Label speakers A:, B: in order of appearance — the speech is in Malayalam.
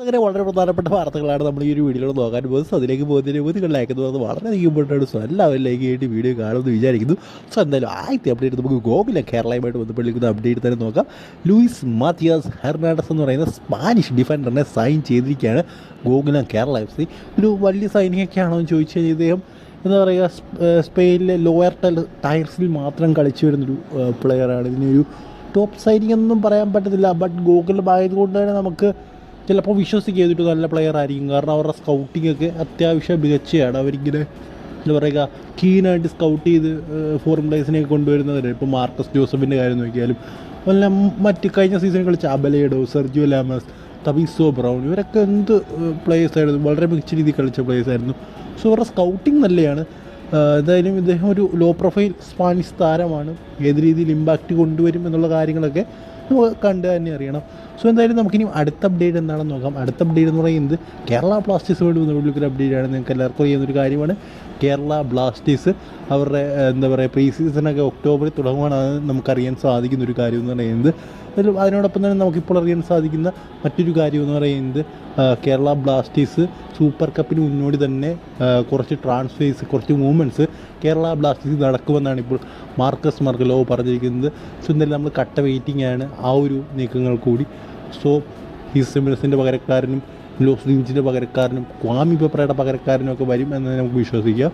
A: അങ്ങനെ വളരെ പ്രധാനപ്പെട്ട വാർത്തകളാണ് നമ്മൾ ഈ ഒരു വീഡിയോയിൽ നോക്കാൻ പോകുന്നത്. അതിലേക്ക് പോകുന്നതിന് മുമ്പ് നിങ്ങൾ ലൈക്ക് പോകുന്നത് വളരെയധികം ഇമ്പോർട്ടന്റ് സോ എല്ലാവരും ലൈക്ക് ചെയ്തിട്ട് വീഡിയോ കാണുമെന്ന് വിചാരിക്കുന്നു. സോ എന്തായാലും ആദ്യത്തെ അപ്ഡേറ്റ് നമുക്ക് ഗോകുല കേരളയുമായിട്ട് ബന്ധപ്പെട്ടിരിക്കുന്ന അപ്ഡേറ്റ് തന്നെ നോക്കാം. ലൂയിസ് മാത്തിയാസ് ഹെർണാഡസ് എന്ന് പറയുന്ന സ്പാനിഷ് ഡിഫൻഡറിനെ സൈൻ ചെയ്തിരിക്കുകയാണ് ഗോകുല കേരള എഫ് സി ഒരു വലിയ സൈനികയൊക്കെ ആണോ എന്ന് ചോദിച്ചു കഴിഞ്ഞാൽ ഇദ്ദേഹം എന്താ പറയുക സ്പെയിനിലെ ലോയർ ടയർസിൽ മാത്രം കളിച്ചു വരുന്നൊരു പ്ലെയറാണ് ഇതിനൊരു ടോപ്പ് സൈനിങ് ഒന്നും പറയാൻ പറ്റത്തില്ല. ബട്ട് ഗോകുലം ആയതുകൊണ്ട് തന്നെ നമുക്ക് ചിലപ്പോൾ വിശ്വസിക്കുക ചെയ്തിട്ട് നല്ല പ്ലെയർ ആയിരിക്കും. കാരണം അവരുടെ സ്കൗട്ടിംഗ് ഒക്കെ അത്യാവശ്യം മികച്ചയാണ്. അവരിങ്ങനെ എന്താ പറയുക കീനായിട്ട് സ്കൗട്ട് ചെയ്ത് ഫോറിൻ പ്ലേസിനെ കൊണ്ടുവരുന്നവരെ. ഇപ്പോൾ മാർക്കസ് ജോസഫിന്റെ കാര്യം നോക്കിയാലും അല്ല മറ്റ് കഴിഞ്ഞ സീസണിൽ കളിച്ച അബലേഡോ സെർജിയോ ലാമസ് തബീസോ ബ്രൗൺ ഇവരൊക്കെ എന്ത് പ്ലേയേഴ്സ് ആയിരുന്നു. വളരെ മികച്ച രീതിയിൽ കളിച്ച പ്ലേയേഴ്സ് ആയിരുന്നു. സോ അവരുടെ സ്കൗട്ടിങ് നല്ലതാണ് എന്തായാലും ഇദ്ദേഹം ഒരു ലോ പ്രൊഫൈൽ സ്പാനിഷ് താരമാണ്. ഏത് രീതിയിൽ ഇമ്പാക്റ്റ് കൊണ്ടുവരും എന്നുള്ള കാര്യങ്ങളൊക്കെ നമുക്ക് കണ്ട് തന്നെ അറിയണം. സോ എന്തായാലും നമുക്കിനി അടുത്ത അപ്ഡേറ്റ് എന്താണെന്ന് നോക്കാം. അടുത്ത അപ്ഡേറ്റ് എന്ന് പറയുന്നത് കേരള ബ്ലാസ്റ്റേഴ്സ് ബ്ലാസ്റ്റേഴ്സുമായിട്ട് ഒരു അപ്ഡേറ്റ് ആണ്. നിങ്ങൾക്ക് എല്ലാവർക്കും അറിയുന്ന ഒരു കാര്യമാണ്. കേരള ബ്ലാസ്റ്റേഴ്സ് അവരുടെ എന്താ പറയുക പ്രീ സീസണൊക്കെ ഒക്ടോബറിൽ തുടങ്ങുകയാണ് നമുക്കറിയാൻ സാധിക്കുന്ന ഒരു കാര്യം എന്ന് പറയുന്നത്. അതിനോടൊപ്പം തന്നെ നമുക്കിപ്പോൾ അറിയാൻ സാധിക്കുന്ന മറ്റൊരു കാര്യം എന്ന് പറയുന്നത് കേരള ബ്ലാസ്റ്റേഴ്സ് സൂപ്പർ കപ്പിന് മുന്നോടി തന്നെ കുറച്ച് ട്രാൻസ്ഫേഴ്സ് കുറച്ച് മൂവ്മെന്റ്സ് കേരള ബ്ലാസ്റ്റേഴ്സ് നടക്കുമെന്നാണ് ഇപ്പോൾ മാർക്കസ് മർഗലോ പറഞ്ഞിരിക്കുന്നത്. സോ എന്തായാലും നമ്മൾ കട്ട വെയിറ്റിംഗ് ആണ്. ആ ഒരു നീക്കങ്ങൾ കൂടി സോ ഹിസ്റ്റമിനസിന്റെ പകരക്കാരനും ലോസ് ലിഞ്ചിന്റെ പകരക്കാരനും ക്വാമി പെപ്രയുടെ പകരക്കാരനും ഒക്കെ വരും എന്ന് നമുക്ക് വിശ്വസിക്കാം.